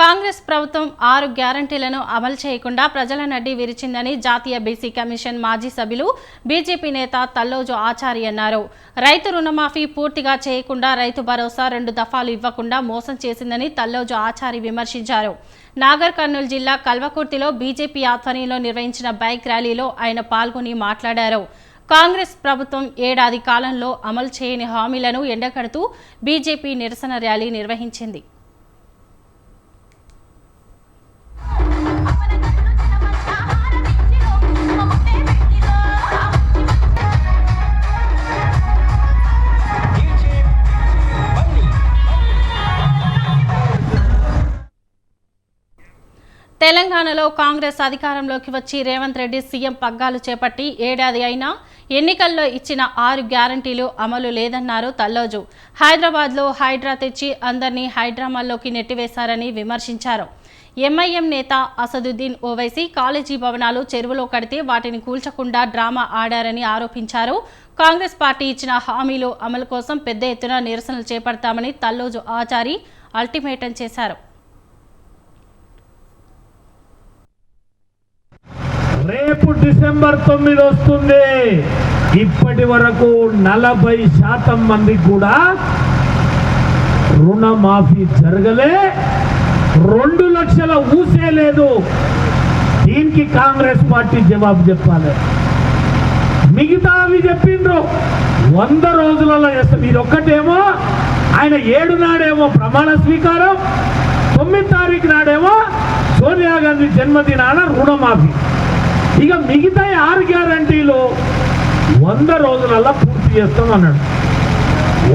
కాంగ్రెస్ ప్రభుత్వం ఆరు గ్యారంటీలను అమలు చేయకుండా ప్రజల నడ్డి విరిచిందని జాతీయ బీసీ కమిషన్ మాజీ సభ్యులు బీజేపీ నేత తల్లోజు ఆచారి అన్నారు. రైతు రుణమాఫీ పూర్తిగా చేయకుండా రైతు భరోసా రెండు దఫాలు ఇవ్వకుండా మోసం చేసిందని తల్లోజు ఆచారి విమర్శించారు. నాగర్ కర్నూలు జిల్లా కల్వకుర్తిలో బీజేపీ ఆధ్వర్యంలో నిర్వహించిన బైక్ ర్యాలీలో ఆయన పాల్గొని మాట్లాడారు. కాంగ్రెస్ ప్రభుత్వం ఏడాది కాలంలో అమలు చేయని హామీలను ఎండకడుతూ బీజేపీ నిరసన ర్యాలీ నిర్వహించింది. తెలంగాణలో కాంగ్రెస్ అధికారంలోకి వచ్చి రేవంత్ రెడ్డి సీఎం పగ్గాలు చేపట్టి ఏడాది అయినా ఎన్నికల్లో ఇచ్చిన ఆరు గ్యారంటీలు అమలు లేదన్నారు తల్లోజు. హైదరాబాద్లో హైడ్రా తెచ్చి అందరినీ హైడ్రామాల్లోకి నెట్టివేశారని విమర్శించారు. ఎంఐఎం నేత అసదుద్దీన్ ఓవైసీ కాలేజీ భవనాలు చెరువులో కడితే వాటిని కూల్చకుండా డ్రామా ఆడారని ఆరోపించారు. కాంగ్రెస్ పార్టీ ఇచ్చిన హామీలు అమలు కోసం పెద్ద ఎత్తున నిరసనలు చేపడతామని తల్లోజు ఆచారి అల్టిమేటం చేశారు. రేపు డిసెంబర్ తొమ్మిది వస్తుంది. ఇప్పటి వరకు నలభై శాతం మంది కూడా రుణమాఫీ జరగలే. రెండు లక్షల ఊసే లేదు. దీనికి కాంగ్రెస్ పార్టీ జవాబు చెప్పాలి. మిగతా అవి చెప్పిండ్రు. వంద రోజులలో చేస్తాం ఇది ఒక్కటేమో ఆయన ఏడు నాడేమో ప్రమాణ స్వీకారం తొమ్మిది తారీఖు నాడేమో సోనియా గాంధీ జన్మదినాన రుణమాఫీ. ఇక మిగతా ఆరు గ్యారంటీలో వంద రోజులల్లా పూర్తి చేస్తాం అన్నాడు.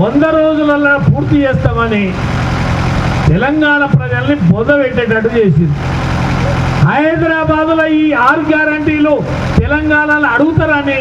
వంద రోజులల్లా పూర్తి చేస్తామని తెలంగాణ ప్రజల్ని బొద పెట్టేటట్టు చేసింది. హైదరాబాదులో ఈ ఆరు గ్యారంటీలు తెలంగాణలో అడుగుతారని